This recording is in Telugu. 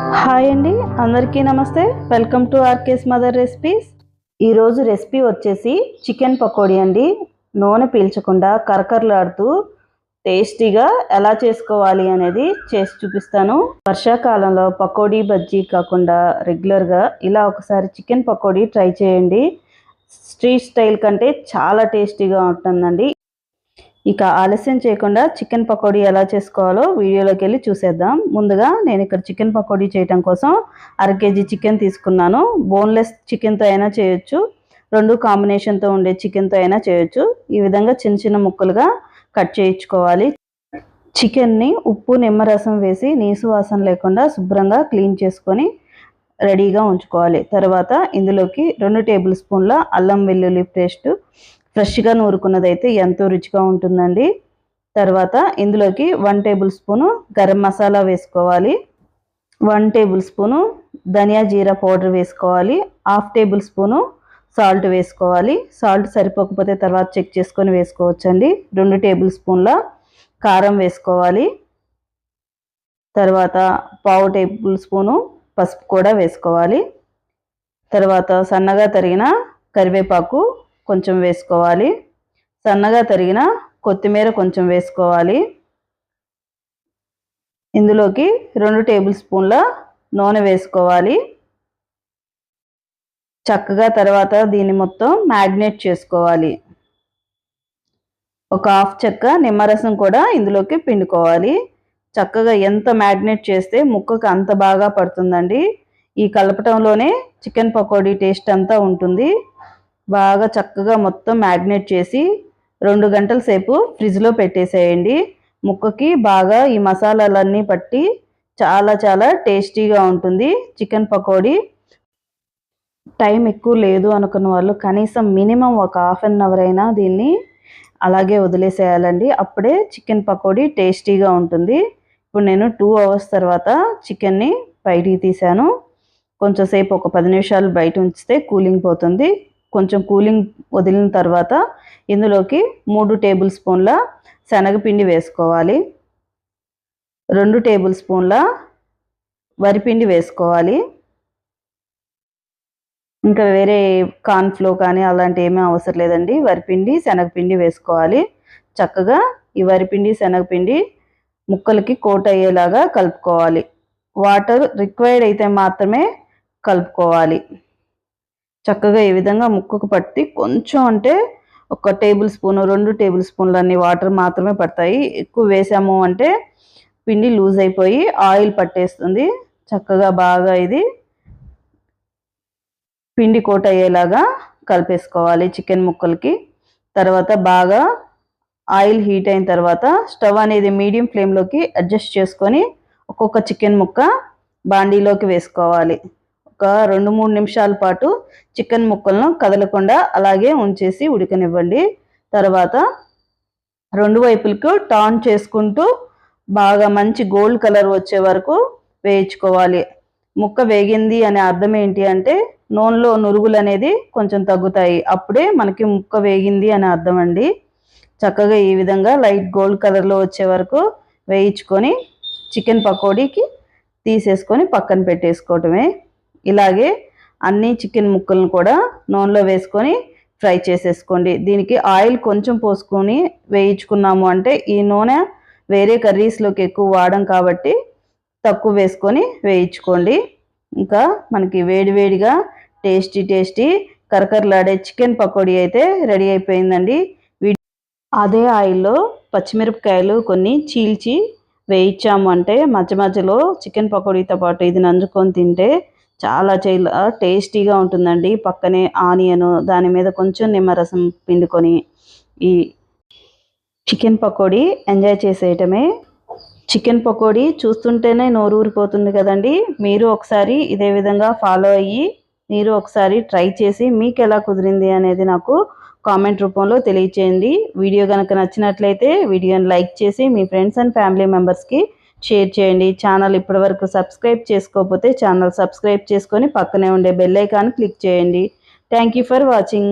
హాయ్ అండి అందరికీ నమస్తే. Welcome to RK's mother recipes. ఈరోజు రెసిపీ వచ్చేసి చికెన్ పకోడీ అండి. నూనె పీల్చకుండా కరకరలాడుతూ టేస్టీగా ఎలా చేసుకోవాలి అనేది చేసి చూపిస్తాను. వర్షాకాలంలో పకోడీ బజ్జీ కాకుండా రెగ్యులర్గా ఇలా ఒకసారి చికెన్ పకోడీ ట్రై చేయండి. స్ట్రీట్ స్టైల్ కంటే చాలా టేస్టీగా ఉంటుందండి. ఇక ఆలస్యం చేయకుండా చికెన్ పకోడీ ఎలా చేసుకోవాలో వీడియోలోకి వెళ్ళి చూసేద్దాం. ముందుగా నేను ఇక్కడ చికెన్ పకోడీ చేయటం కోసం అర కేజీ చికెన్ తీసుకున్నాను. బోన్లెస్ చికెన్తో అయినా చేయొచ్చు. రెండు కాంబినేషన్తో ఉండే చికెన్తో అయినా చేయొచ్చు. ఈ విధంగా చిన్న చిన్న ముక్కలుగా కట్ చేయించుకోవాలి. చికెన్ని ఉప్పు నిమ్మరసం వేసి నీసు వాసన లేకుండా శుభ్రంగా క్లీన్ చేసుకొని రెడీగా ఉంచుకోవాలి. తర్వాత ఇందులోకి రెండు టేబుల్ స్పూన్ల అల్లం వెల్లుల్లి పేస్ట్ ఫ్రెష్గా నూరుకున్నదైతే ఎంతో రుచిగా ఉంటుందండి. తర్వాత ఇందులోకి one table spoon garam masala వేసుకోవాలి. వన్ టేబుల్ స్పూను ధనియా జీరా పౌడర్ వేసుకోవాలి. హాఫ్ టేబుల్ స్పూను సాల్ట్ వేసుకోవాలి. సాల్ట్ సరిపోకపోతే తర్వాత చెక్ చేసుకొని వేసుకోవచ్చండి. రెండు టేబుల్ స్పూన్ల కారం వేసుకోవాలి. తర్వాత పావు టేబుల్ స్పూను పసుపు కూడా వేసుకోవాలి. తర్వాత సన్నగా తరిగిన కరివేపాకు కొంచెం వేసుకోవాలి. సన్నగా తరిగిన కొత్తిమీర కొంచెం వేసుకోవాలి. ఇందులోకి రెండు టేబుల్ స్పూన్ల నూనె వేసుకోవాలి. చక్కగా తర్వాత దీన్ని మొత్తం మ్యాగ్నేట్ చేసుకోవాలి. ఒక హాఫ్ చెక్క నిమ్మరసం కూడా ఇందులోకి పిండుకోవాలి. చక్కగా ఎంత మ్యాగ్నేట్ చేస్తే ముక్కకు అంత బాగా పడుతుందండి. ఈ కలపటంలోనే చికెన్ పకోడీ టేస్ట్ అంతా ఉంటుంది. బాగా చక్కగా మొత్తం మ్యాగ్నేట్ చేసి రెండు గంటల సేపు ఫ్రిడ్జ్లో పెట్టేసేయండి. ముక్కకి బాగా ఈ మసాలాలన్నీ పట్టి చాలా చాలా టేస్టీగా ఉంటుంది. చికెన్ పకోడీ టైం ఎక్కువ లేదు అనుకున్న వాళ్ళు కనీసం మినిమం ఒక హాఫ్ అన్ అవర్ అయినా దీన్ని అలాగే వదిలేసేయాలండి. అప్పుడే చికెన్ పకోడీ టేస్టీగా ఉంటుంది. ఇప్పుడు నేను టూ అవర్స్ తర్వాత చికెన్ని బయటికి తీశాను. కొంచెం సేపు ఒక పది నిమిషాలు బయట ఉంచితే కూలింగ్ పోతుంది. కొంచెం కూలింగ్ వదిలిన తర్వాత ఇందులోకి మూడు టేబుల్ స్పూన్ల శనగపిండి వేసుకోవాలి. రెండు టేబుల్ స్పూన్ల వరిపిండి వేసుకోవాలి. ఇంకా వేరే కార్న్ఫ్లో కానీ అలాంటి ఏమీ అవసరం లేదండి. వరిపిండి శనగపిండి వేసుకోవాలి. చక్కగా ఈ వరిపిండి శనగపిండి ముక్కలకి కోట్ అయ్యేలాగా కలుపుకోవాలి. వాటర్ రిక్వైర్డ్ అయితే మాత్రమే కలుపుకోవాలి. చక్కగా ఈ విధంగా ముక్కకు పట్టి కొంచెం అంటే ఒక టేబుల్ స్పూన్ రెండు టేబుల్ స్పూన్లు అన్ని వాటర్ మాత్రమే పడతాయి. ఎక్కువ వేసాము అంటే పిండి లూజ్ అయిపోయి ఆయిల్ పట్టేస్తుంది. చక్కగా బాగా ఇది పిండి కోట్ అయ్యేలాగా కలిపేసుకోవాలి చికెన్ ముక్కలకి. తర్వాత బాగా ఆయిల్ హీట్ అయిన తర్వాత స్టవ్ అనేది మీడియం ఫ్లేమ్లోకి అడ్జస్ట్ చేసుకొని ఒక్కొక్క చికెన్ ముక్క బాండీలోకి వేసుకోవాలి. ఒక రెండు మూడు నిమిషాల పాటు చికెన్ ముక్కలను కదలకుండా అలాగే ఉంచేసి ఉడకనివ్వండి. తర్వాత రెండు వైపులకు టర్న్ చేసుకుంటూ బాగా మంచి గోల్డ్ కలర్ వచ్చే వరకు వేయించుకోవాలి. ముక్క వేగింది అనే అర్థం ఏంటి అంటే నూనెలో నురుగులు అనేది కొంచెం తగ్గుతాయి. అప్పుడే మనకి ముక్క వేగింది అని అర్థం అండి. చక్కగా ఈ విధంగా లైట్ గోల్డ్ కలర్లో వచ్చే వరకు వేయించుకొని చికెన్ పకోడీకి తీసేసుకొని పక్కన పెట్టేసుకోవటమే. ఇలాగే అన్ని చికెన్ ముక్కలను కూడా నూనెలో వేసుకొని ఫ్రై చేసేసుకోండి. దీనికి ఆయిల్ కొంచెం పోసుకొని వేయించుకున్నాము అంటే ఈ నూనె వేరే కర్రీస్లోకి ఎక్కువ వాడం కాబట్టి తక్కువ వేసుకొని వేయించుకోండి. ఇంకా మనకి వేడివేడిగా టేస్టీ టేస్టీ కరకరలాడే చికెన్ పకోడీ అయితే రెడీ అయిపోయిందండి. అదే ఆయిల్లో పచ్చిమిరపకాయలు కొన్ని చీల్చి వేయించాము అంటే మధ్య మధ్యలో చికెన్ పకోడీతో పాటు ఇది నంజుకొని తింటే చాలా చాలా టేస్టీగా ఉంటుందండి. పక్కనే ఆనియన్ దాని మీద కొంచెం నిమ్మరసం పిండుకొని ఈ చికెన్ పకోడీ ఎంజాయ్ చేసేయటమే. చికెన్ పకోడీ చూస్తుంటేనే నోరు ఊరిపోతుంది కదండి. మీరు ఒకసారి ఇదే విధంగా ఫాలో అయ్యి మీరు ఒకసారి ట్రై చేసి మీకు ఎలా కుదిరింది అనేది నాకు కామెంట్ రూపంలో తెలియచేయండి. వీడియో కనుక నచ్చినట్లయితే వీడియోని లైక్ చేసి మీ ఫ్రెండ్స్ అండ్ ఫ్యామిలీ మెంబర్స్కి షేర్ చేయండి. ఛానల్ ఇప్పటివరకు సబ్స్క్రైబ్ చేసుకోకపోతే ఛానల్ సబ్స్క్రైబ్ చేసుకొని పక్కనే ఉండే బెల్ ఐకాన్ క్లిక్ చేయండి. Thank for watching